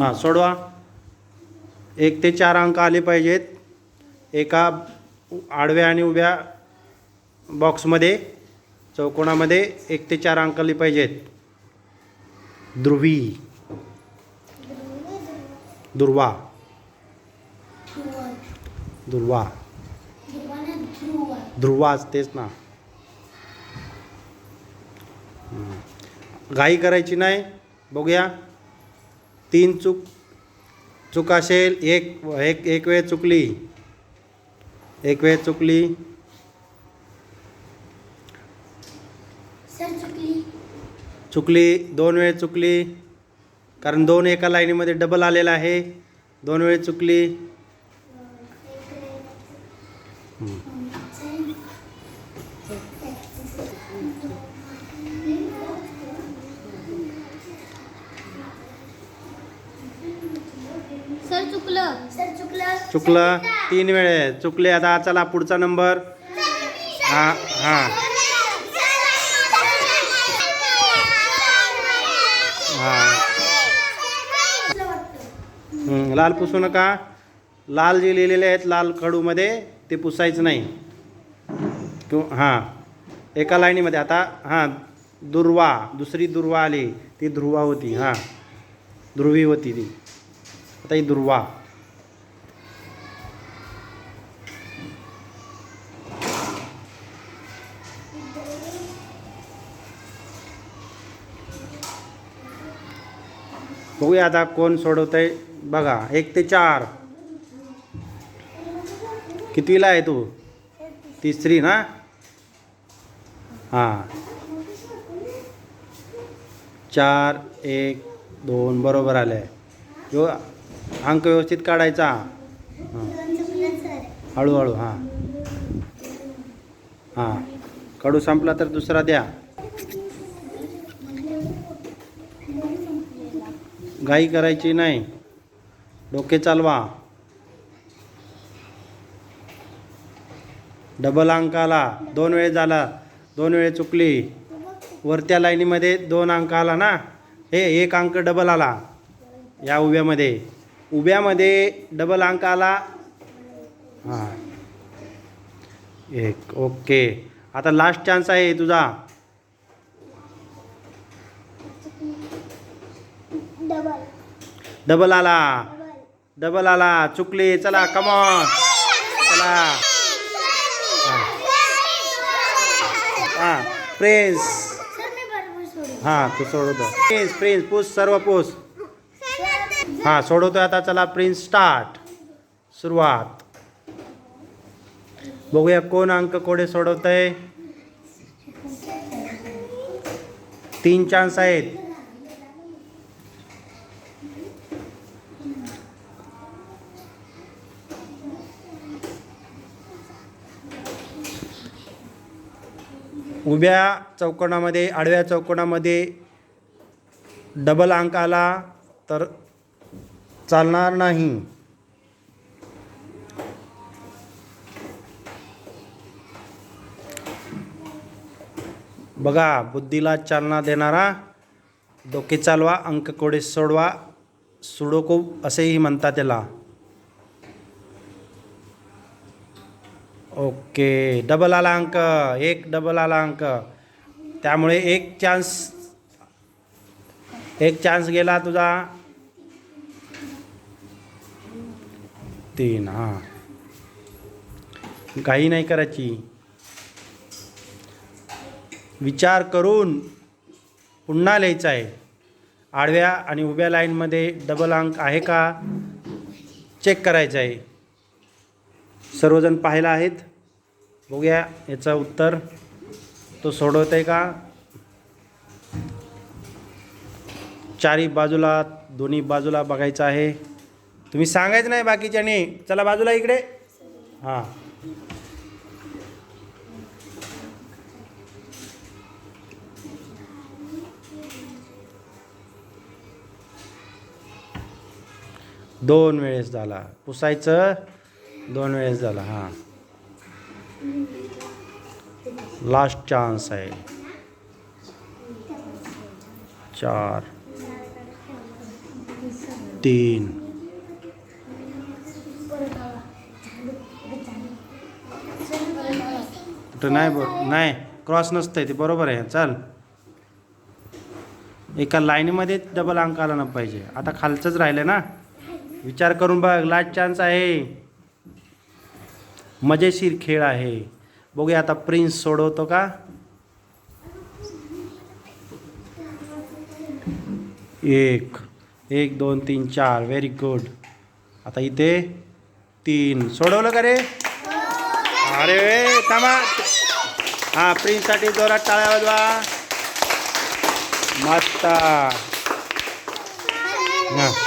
हां सोडवा. एक ते चार अंक आले पाहिजेत. एका आडव्या आणि उभ्या बॉक्समध्ये चौकोनामध्ये एक ते चार अंक आले पाहिजेत. ध्रुवी. दुर्वा. दुर्वा. ध्रुवाच तेच ना. घाई करायची नाही. बघूया. तीन चूक चूक असेल एक एक एक वेळ चुकली. एक वेळ चुकली. चुकली. दोन वेळ चुकली. कारण दोन एका लाईनीमध्ये डबल आलेला आहे. दोन वेळ चुकली. चुकलं तीन वेळे. चुकले आता चला पुढचा नंबर. हां हां. हा. लाल पुसू नका. लाल जे लिहिलेले आहेत लाल खडूमध्ये ते पुसायचं नाही. किंवा हां. एका लाईनीमध्ये आता हां. दुर्वा दुसरी दुर्वा आली ती ध्रुवा होती हां. ध्रुवी होती ती. आता ही दुर्वा. बघूया आता कोण सोडवत आहे बघा एक ते चार. कितवीला आहे तू? तिसरी ना? हां. चार एक दोन बरोबर आले जो अंक व्यवस्थित काढायचा. हळूहळू हां. हां. कडू संपला तर दुसरा द्या. घाई करायची नाही. डोके चालवा. डबल अंक आला दोन वेळ झाला. दोन वेळ चुकली. वरत्या लाईनीमध्ये दोन अंक आला ना? हे एक अंक डबल आला. या उभ्यामध्ये. उभ्यामध्ये डबल अंक आला. हां. एक. ओके. आता लास्ट चान्स आहे तुझा. डबल. आला. डबल. आला. चुकली. चला कमॉन चला. हां. प्रिन्स हां तू सोडवतो प्रिन्स प्रिन्स पूस सर्व पूस. हां सोडवतोय आता. चला प्रिन्स स्टार्ट सुरुवात. बघूया कोण अंक कोडे सोडवतंय. तीन चान्स आहेत. उभ्या चौकोनामध्ये आडव्या चौकोनामध्ये डबल अंक आला तर चालणार नाही. बघा बुद्धीला चालना देणारा डोके चालवा अंक कोडे सोडवा. सुडोको असेही म्हणतात त्याला. ओके डबल आला अंक एक डबल आला अंक त्यामुळे एक चान्स एक चान्स गेला तुझा. तीन हां. काही नाही करायची. विचार करून पुन्हा लिहायचं आहे. आडव्या आणि उभ्या लाईनमध्ये डबल अंक आहे का? चेक करायचं आहे. सर्वजण पाहिला आहेत. बघूया याचं उत्तर. तो सोडवत आहे का? चारी बाजूला दोन्ही बाजूला बघायचं आहे. तुम्ही सांगायचं नाही बाकीच्याने. चला बाजूला इकडे. हां. दोन वेळेस झाला. पुसायचं दोन वेळेस झाला हां. लास्ट चान्स आहे. चार तीन. कुठं नाही बरोबर नाही क्रॉस नसतंय ते बरोबर आहे. चाल. एका लाईनीमध्ये डबल अंक आला ना पाहिजे. आता खालचंच राहिलं ना? विचार करून बघ लास्ट चान्स आहे. मजेशीर खेळ आहे. बघूया आता प्रिन्स सोडवतो का? एक एक दोन तीन चार. व्हेरी गुड आता इथे तीन. सोडवलं का रे? अरे थांबा. हा प्रिन्ससाठी जोरात टाळ्या वाजवा. मस्त. हा.